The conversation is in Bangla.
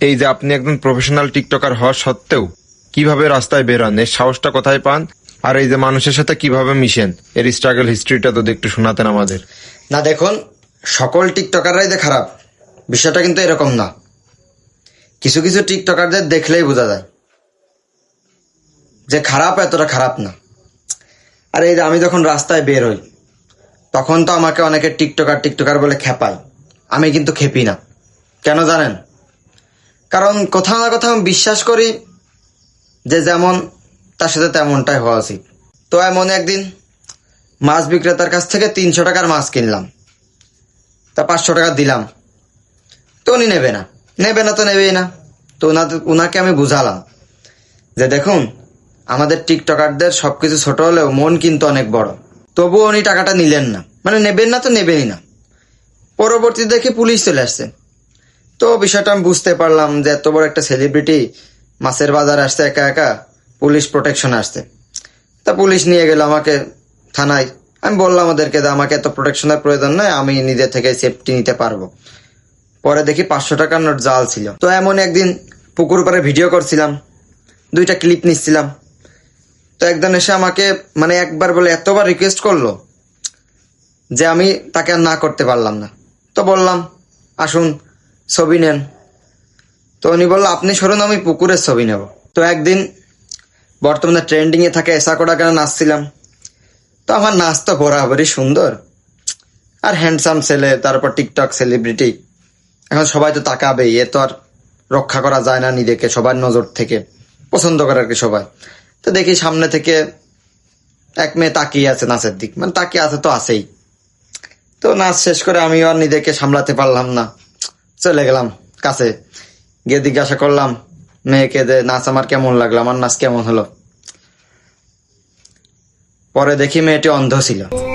এই যে আপনি একজন প্রফেশনাল টিকটকার হওয়া সত্ত্বেও কীভাবে রাস্তায় বেরোন এর সাহসটা কোথায় পান? আর এই যে মানুষের সাথে কীভাবে মিশেন? এর স্ট্রাগল হিস্ট্রিটা যদি একটু শোনাতেন আমাদের। না, দেখুন, সকল টিকটকাররাই যে খারাপ, বিষয়টা কিন্তু এরকম না। কিছু কিছু টিকটকারদের দেখলেই বোঝা যায় যে খারাপ এতটা খারাপ না। আর এই যে আমি যখন রাস্তায় বের হই, তখন তো আমাকে অনেকে টিকটকার টিকটকার বলে খেপায়। আমি কিন্তু খেপি না। কেন জানেন? কারণ কোথাও না কোথাও বিশ্বাস করি যে যেমন তার সাথে তেমনটাই হওয়া উচিত। তো এমন একদিন মাছ বিক্রেতার কাছ থেকে তিনশো টাকার মাছ কিনলাম। তা পাঁচশো টাকা দিলাম। তো উনি নেবে না। নেবে না তো নেবেই না। তো ওনাকে আমি বুঝালাম যে দেখুন, আমাদের টিকটকারদের সব কিছু ছোট হলেও মন কিন্তু অনেক বড়। তবুও উনি টাকাটা নিলেন না। মানে নেবেন না তো নেবেনই না। পরবর্তী দেখে পুলিশ চলে আসছে। তো বিষয়টা আমি বুঝতে পারলাম যে এত বড় একটা সেলিব্রিটি মাছের বাজার আসছে একা একা, পুলিশ প্রোটেকশন আসছে। তা পুলিশ নিয়ে গেল আমাকে থানায়। আমি বললাম ওদেরকে যে আমাকে এত প্রোটেকশনের প্রয়োজন নয় আমি নিজে থেকে সেফটি নিতে পারব। পরে দেখি পাঁচশো টাকার নোট জাল ছিল। তো এমন একদিন পুকুর পাড়ে ভিডিও করছিলাম, দুইটা ক্লিপ নিচ্ছিলাম। তো একজন এসে আমাকে মানে একবার বলে এতবার রিকোয়েস্ট করল যে আমি তাকে আর না করতে পারলাম না। তো বললাম, আসুন ছবি নেন। তো উনি বলল, আপনি সরুন, আমি পুকুরের ছবি নেব। তো একদিন বর্তমানে ট্রেন্ডিং এ থাকে এসা করা কেন নাচছিলাম। তো আমার নাচ তো বরাবরই সুন্দর। আর হ্যান্ডসাম ছেলে, তারপর টিকটক সেলিব্রিটি এখন সবাই তো তাকাবেই এ তো আর রক্ষা করা যায় না নিজেকে, সবার নজর থেকে। পছন্দ করে আর কি সবাই। তো দেখি সামনে থেকে এক মেয়ে তাকিয়ে আছে নাচের দিক। মানে তাকিয়ে আছে তো আছেই। তো নাচ শেষ করে আমিও আর নিজেকে সামলাতে পারলাম না। চলে গেলাম কাছে। গিয়ে জিজ্ঞাসা করলাম, মেয়েকে যে নাচ আমার কেমন লাগল? আমার নাচ কেমন হলো? পরে দেখি মেয়েটি অন্ধ ছিল।